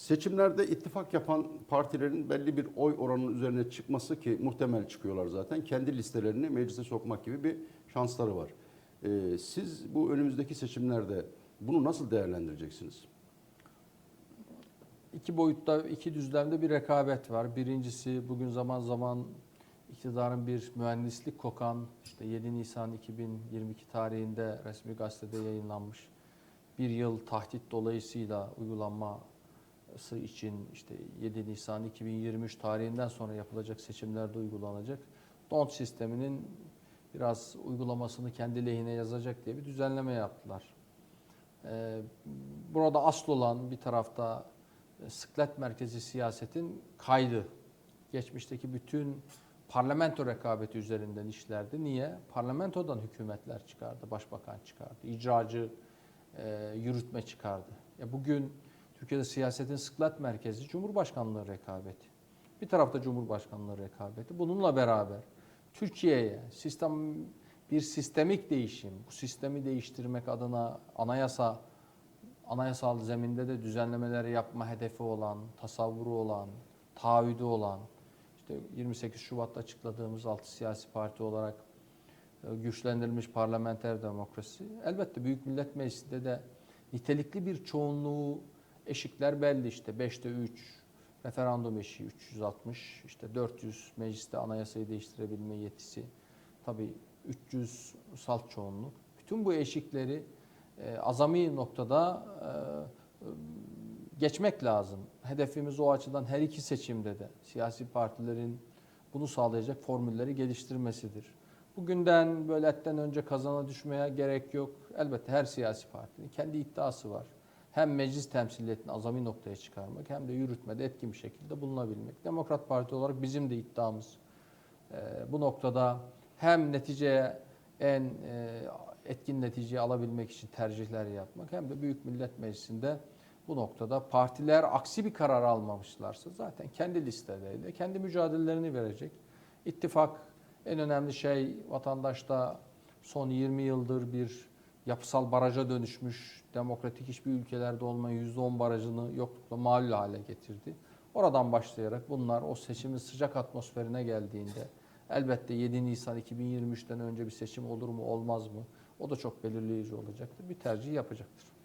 Seçimlerde ittifak yapan partilerin belli bir oy oranının üzerine çıkması ki muhtemel çıkıyorlar zaten. Kendi listelerini meclise sokmak gibi bir şansları var. Ee, siz bu önümüzdeki seçimlerde bunu nasıl değerlendireceksiniz? İki boyutta, iki düzlemde bir rekabet var. Birincisi bugün zaman zaman iktidarın bir mühendislik kokan, işte 7 Nisan 2022 tarihinde resmi gazetede yayınlanmış bir yıl tahdit dolayısıyla uygulanması için işte 7 Nisan 2023 tarihinden sonra yapılacak seçimlerde uygulanacak DONT sisteminin biraz uygulamasını kendi lehine yazacak diye bir düzenleme yaptılar. Ee, Burada asıl olan bir tarafta e, sıklet merkezi siyasetin kaydı. Geçmişteki bütün parlamento rekabeti üzerinden işlerdi. Niye? Parlamentodan hükümetler çıkardı, başbakan çıkardı, icracı e, yürütme çıkardı. Ya bugün Türkiye'de siyasetin sıklet merkezi Cumhurbaşkanlığı rekabeti. Bir tarafta Cumhurbaşkanlığı rekabeti. Bununla beraber Türkiye'ye sistem bir sistemik değişim, bu sistemi değiştirmek adına anayasa anayasal zeminde de düzenlemeler yapma hedefi olan, tasavvuru olan, taahhüdü olan, işte 28 Şubat'ta açıkladığımız altı siyasi parti olarak e, güçlendirilmiş parlamenter demokrasi. Elbette Büyük Millet Meclisi'nde de nitelikli bir çoğunluğu eşikler belli işte 5'te 3 referandum eşiği 360 işte 400 mecliste anayasayı değiştirebilme yetisi tabii 300 salt çoğunluk. Bütün bu eşikleri e, azami noktada e, geçmek lazım. Hedefimiz o açıdan her iki seçimde de siyasi partilerin bunu sağlayacak formülleri geliştirmesidir. Bugünden böyle etten önce kazana düşmeye gerek yok. Elbette her siyasi partinin kendi iddiası var. Hem meclis temsiliyetini azami noktaya çıkarmak hem de yürütmede etkin bir şekilde bulunabilmek. Demokrat Parti olarak bizim de iddiamız e, bu noktada hem neticeye en e, etkin neticeyi alabilmek için tercihler yapmak hem de Büyük Millet Meclisi'nde bu noktada partiler aksi bir karar almamışlarsa zaten kendi listeleriyle kendi mücadelelerini verecek. İttifak en önemli şey vatandaşta son 20 yıldır bir yapısal baraja dönüşmüş demokratik hiçbir ülkelerde olmayan %10 barajını yoklukla malul hale getirdi. Oradan başlayarak bunlar o seçimin sıcak atmosferine geldiğinde elbette 7 Nisan 2023'ten önce bir seçim olur mu olmaz mı? O da çok belirleyici olacaktır. Bir tercih yapacaktır.